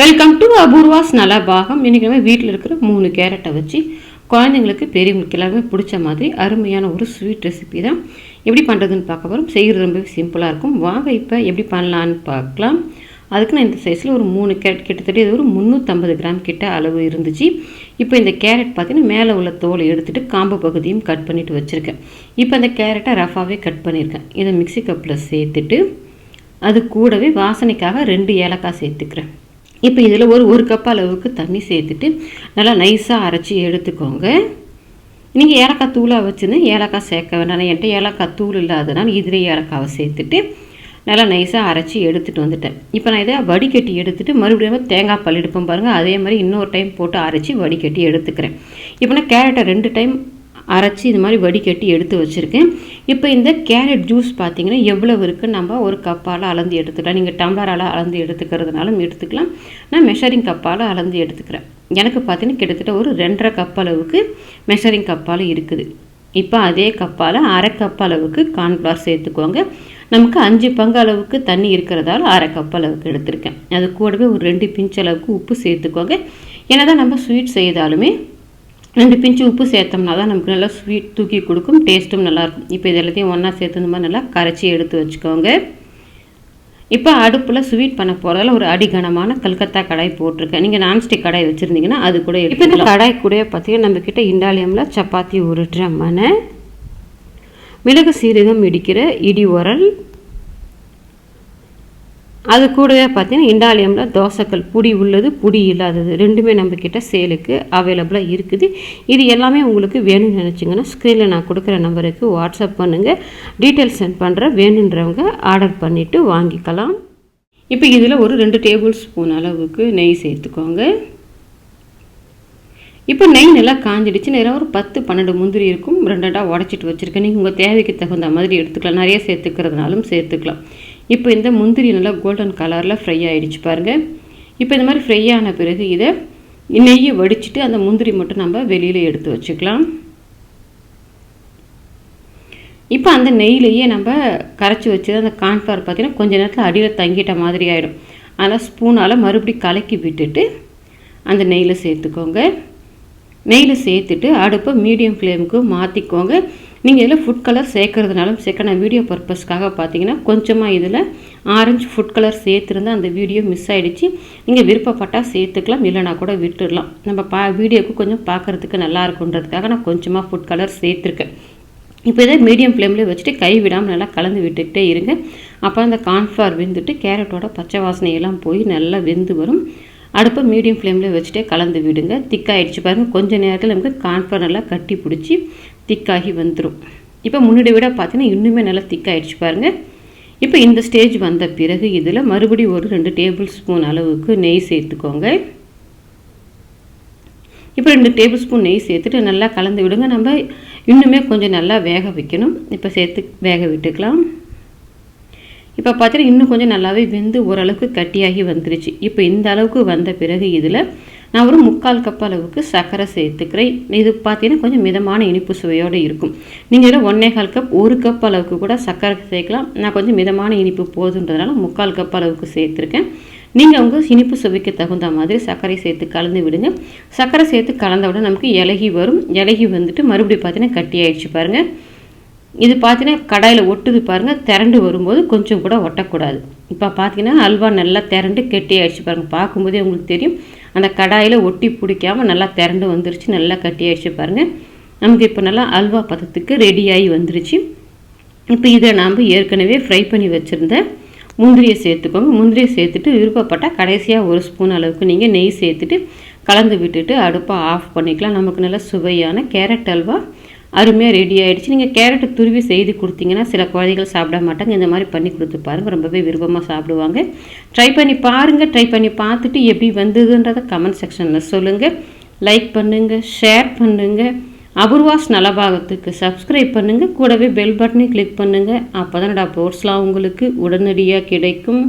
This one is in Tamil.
வெல்கம் டு அபூர்வாஸ் நலபாகம் இன்றைக்கி நம்ம வீட்டில் இருக்கிற மூணு கேரட்டை வச்சு குழந்தைங்களுக்கு பெரியவங்களுக்கு எல்லாருமே பிடிச்ச மாதிரி அருமையான ஒரு ஸ்வீட் ரெசிபி தான். எப்படி பண்ணுறதுன்னு பார்க்க போகிறோம் செய்கிறது ரொம்பவே சிம்பிளாக இருக்கும். வாங்க இப்போ எப்படி பண்ணலான்னு பார்க்கலாம். அதுக்கு நான் இந்த சைஸில் ஒரு மூணு கேரட் கிட்டத்தட்ட இது ஒரு முந்நூற்றம்பது கிராம் கிட்ட அளவு இருந்துச்சு. இப்போ இந்த கேரட் பார்த்தீங்கன்னா மேலே உள்ள தோலை எடுத்துகிட்டு காம்பு பகுதியும் கட் பண்ணிவிட்டு வச்சுருக்கேன். இப்போ அந்த கேரட்டை ரஃபாகவே கட் பண்ணியிருக்கேன். இதை மிக்ஸி கப்பில் சேர்த்துட்டு அது கூடவே வாசனைக்காக ரெண்டு ஏலக்காய் சேர்த்துக்கிறேன். இப்போ இதில் ஒரு ஒரு கப் அளவுக்கு தண்ணி சேர்த்துட்டு நல்லா நைஸாக அரைச்சி எடுத்துக்கோங்க. நீங்கள் ஏலக்காய் தூளாக வச்சுருந்து ஏலக்காய் சேர்க்க வேண்டாம். என்கிட்ட ஏலக்காய் தூள் இல்லாதனால இதில் ஏலக்காவை சேர்த்துட்டு நல்லா நைஸாக அரைச்சி எடுத்துகிட்டு வந்துட்டேன். இப்போ நான் இதை வடிகட்டி எடுத்துகிட்டு மறுபடியும் தேங்காய் பல் எடுப்போம் பாருங்கள் அதே மாதிரி இன்னொரு டைம் போட்டு அரைச்சி வடிகட்டி எடுத்துக்கிறேன். இப்போ நான் கேரட்டை ரெண்டு டைம் அரைச்சி இது மாதிரி வடிகட்டி எடுத்து வச்சுருக்கேன். இப்போ இந்த கேரட் ஜூஸ் பார்த்தீங்கன்னா எவ்வளவு இருக்குது நம்ம ஒரு கப்பால் அளந்து எடுத்துக்கலாம். நீங்கள் டம்ளரால் அளந்து எடுத்துக்கிறதுனாலும் எடுத்துக்கலாம். நான் மெஷரிங் கப்பால் அளந்து எடுத்துக்கிறேன். எனக்கு பார்த்தீங்கன்னா கிட்டத்தட்ட ஒரு ரெண்டரை கப் அளவுக்கு மெஷரிங் கப்பால் இருக்குது. இப்போ அதே கப்பால் அரை கப் அளவுக்கு கார்ன்ஃப்ளவர் சேர்த்துக்கோங்க. நமக்கு அஞ்சு பங்கு அளவுக்கு தண்ணி இருக்கிறதால அரை கப் அளவுக்கு எடுத்திருக்கேன். அது கூடவே ஒரு ரெண்டு பிஞ்ச் அளவுக்கு உப்பு சேர்த்துக்கோங்க. ஏன்னா தான் நம்ம ஸ்வீட் செய்தாலுமே ரெண்டு பிஞ்சு உப்பு சேர்த்தோம்னா தான் நமக்கு நல்லா ஸ்வீட் தூக்கி கொடுக்கும் டேஸ்ட்டும் நல்லாயிருக்கும் இப்போ இது எல்லாத்தையும் ஒன்றா சேர்த்து இந்த மாதிரி நல்லா கரைச்சி எடுத்து வச்சுக்கோங்க. இப்போ அடுப்பில் ஸ்வீட் பண்ண போகிறதால ஒரு அடிகனமான கல்கத்தா கடாய் போட்டிருக்கேன். நீங்கள் நான்ஸ்டிக் கடாய் வச்சுருந்தீங்கன்னா அது கூட இப்போ இந்த கடாய் கூட பார்த்தீங்கன்னா நம்மக்கிட்ட இண்டாலியமில் சப்பாத்தி உருட்டுற மனை மிளகு சீரகம் இடிக்கிற இடி உரல் அது கூடவே பார்த்தீங்கன்னா இண்டாலியமில் தோசைக்கல் புடி உள்ளது புடி இல்லாதது. ரெண்டுமே நம்மக்கிட்ட சேலுக்கு அவைலபிளாக இருக்குது. இது எல்லாமே உங்களுக்கு வேணும்னு நினச்சிங்கன்னா ஸ்க்ரீனில் நான் கொடுக்குற நம்பருக்கு வாட்ஸ்அப் பண்ணுங்கள் டீட்டெயில்ஸ் சென்ட் பண்ணுற வேணுன்றவங்க ஆர்டர் பண்ணிவிட்டு வாங்கிக்கலாம். இப்போ இதில் ஒரு ரெண்டு டேபிள் ஸ்பூன் அளவுக்கு நெய் சேர்த்துக்கோங்க. இப்போ நெய் நல்லா காஞ்சிடுச்சு. நேரம் ஒரு பத்து பன்னெண்டு முந்திரி இருக்கும். ரெண்டாக உடச்சிட்டு வச்சுருக்கேன். நீங்கள் உங்கள் தேவைக்கு தகுந்த மாதிரி எடுத்துக்கலாம். நிறைய சேர்த்துக்கிறதுனாலும் சேர்த்துக்கலாம். இப்போ இந்த முந்திரி நல்லா கோல்டன் கலரில் ஃப்ரை ஆகிடுச்சு பாருங்கள் இப்போ இந்த மாதிரி ஃப்ரை ஆன பிறகு இதை நெய்யை வடிச்சிட்டு அந்த முந்திரி மட்டும் நம்ம வெளியில் எடுத்து வச்சுக்கலாம். இப்போ அந்த நெய்யிலேயே நம்ம கரைச்சி வச்சது அந்த கான்ஃப்ளவர் பார்த்திங்கன்னா கொஞ்ச நேரத்தில் அடியில் தங்கிட்ட மாதிரி ஆகிடும் அதனால் ஸ்பூனால் மறுபடியும் கலக்கி விட்டுட்டு அந்த நெய்யில் சேர்த்துக்கோங்க. நெய்யில் சேர்த்துட்டு அடுப்பை மீடியம் ஃப்ளேமுக்கு மாற்றிக்கோங்க நீங்கள் இதில் ஃபுட் கலர் சேர்க்கறதுனாலும் சேர்க்க நான் வீடியோ பர்பஸ்க்காக பார்த்தீங்கன்னா கொஞ்சமாக இதில் ஆரஞ்சு ஃபுட் கலர் சேர்த்துருந்தா அந்த வீடியோ மிஸ் ஆகிடுச்சு நீங்கள் விருப்பப்பட்டால் சேர்த்துக்கலாம் இல்லைனா கூட விட்டுடலாம். நம்ம பா வீடியோவுக்கு கொஞ்சம் பார்க்குறதுக்கு நல்லா இருக்குன்றதுக்காக நான் கொஞ்சமாக ஃபுட் கலர் சேர்த்துருக்கேன். இப்போ இதை மீடியம் ஃப்ளேமில் வச்சுட்டு கை விடாமல் நல்லா கலந்து விட்டுக்கிட்டே இருங்க. அப்போ அந்த கார்ன்ஃப்ளவர் வெந்துட்டு கேரட்டோட பச்சை வாசனையெல்லாம் போய் நல்லா வெந்து வரும். அடுப்பை மீடியம் ஃப்ளேமில் வச்சுட்டே கலந்து விடுங்க. திக்காகிடுச்சு பாருங்கள் கொஞ்சம் நேரத்தில் நமக்கு கான்ஃபர் நல்லா கட்டி பிடிச்சி திக்காகி வந்துடும் இப்போ முன்னாடி விட பார்த்தீங்கன்னா இன்னுமே நல்லா திக்காகிடுச்சு பாருங்கள் இப்போ இந்த ஸ்டேஜ் வந்த பிறகு இதில் மறுபடியும் ஒரு ரெண்டு டேபிள் ஸ்பூன் அளவுக்கு நெய் சேர்த்துக்கோங்க. இப்போ ரெண்டு டேபிள் ஸ்பூன் நெய் சேர்த்துட்டு நல்லா கலந்து விடுங்க. நம்ம இன்னுமே கொஞ்சம் நல்லா வேக வைக்கணும். இப்போ சேர்த்து வேக விட்டுக்கலாம். இப்போ பார்த்தீங்கன்னா இன்னும் கொஞ்சம் நல்லாவே வெந்து ஓரளவுக்கு கட்டியாகி வந்துருச்சு. இப்போ இந்த அளவுக்கு வந்த பிறகு இதில் நான் ஒரு முக்கால் கப் அளவுக்கு சர்க்கரை சேர்த்துக்கிறேன். இது பார்த்தீங்கன்னா கொஞ்சம் மிதமான இனிப்பு சுவையோடு இருக்கும். நீங்கள் இதில் ஒன்றே கால் கப் ஒரு கப் அளவுக்கு கூட சர்க்கரை சேர்க்கலாம். நான் கொஞ்சம் மிதமான இனிப்பு போதுன்றதுனால முக்கால் கப் அளவுக்கு சேர்த்துருக்கேன். நீங்கள் உங்கள் இனிப்பு சுவைக்கு தகுந்த மாதிரி சர்க்கரை சேர்த்து கலந்து விடுங்க. சர்க்கரை சேர்த்து கலந்தவுடன் நமக்கு இலகி வரும். இலகி வந்துட்டு மறுபடியும் பார்த்தீங்கன்னா கட்டி ஆயிடுச்சு பாருங்கள் இது பார்த்தீங்கன்னா கடாயில் ஒட்டுது பாருங்கள் திரண்டு வரும்போது கொஞ்சம் கூட ஒட்டக்கூடாது. இப்போ பார்த்தீங்கன்னா அல்வா நல்லா திரண்டு கெட்டி ஆயிடுச்சு பாருங்கள் பார்க்கும்போதே உங்களுக்கு தெரியும். அந்த கடாயில் ஒட்டி பிடிக்காமல் நல்லா திரண்டு வந்துருச்சு நல்லா கட்டி ஆயிடுச்சு பாருங்கள் நமக்கு இப்போ நல்லா அல்வா பதத்துக்கு ரெடியாகி வந்துருச்சு. இப்போ இதை நாம் ஏற்கனவே ஃப்ரை பண்ணி வச்சுருந்த முந்திரியை சேர்த்துக்கோங்க. முந்திரியை சேர்த்துட்டு விருப்பப்பட்டால் கடைசியாக ஒரு ஸ்பூன் அளவுக்கு நீங்கள் நெய் சேர்த்துட்டு கலந்து விட்டுட்டு அடுப்பை ஆஃப் பண்ணிக்கலாம். நமக்கு நல்லா சுவையான கேரட் அல்வா அருமையாக ரெடி ஆகிடுச்சு நீங்கள் கேரட்டு துருவி செய்து கொடுத்தீங்கன்னா சில குழந்தைகள் சாப்பிட மாட்டாங்க. இந்த மாதிரி பண்ணி கொடுத்து பாருங்கள் ரொம்பவே விருப்பமாக சாப்பிடுவாங்க. ட்ரை பண்ணி பாருங்கள் ட்ரை பண்ணி பார்த்துட்டு எப்படி வந்ததுன்றதை கமெண்ட் செக்ஷனில் சொல்லுங்கள் லைக் பண்ணுங்கள் ஷேர் பண்ணுங்கள் அபூர்வாஸ் நலபாகத்துக்கு சப்ஸ்கிரைப் பண்ணுங்கள் கூடவே பெல் பட்டனை கிளிக் பண்ணுங்கள் அப்போ தான் அப்லோட்ஸ்லாம் உங்களுக்கு உடனடியாக கிடைக்கும்.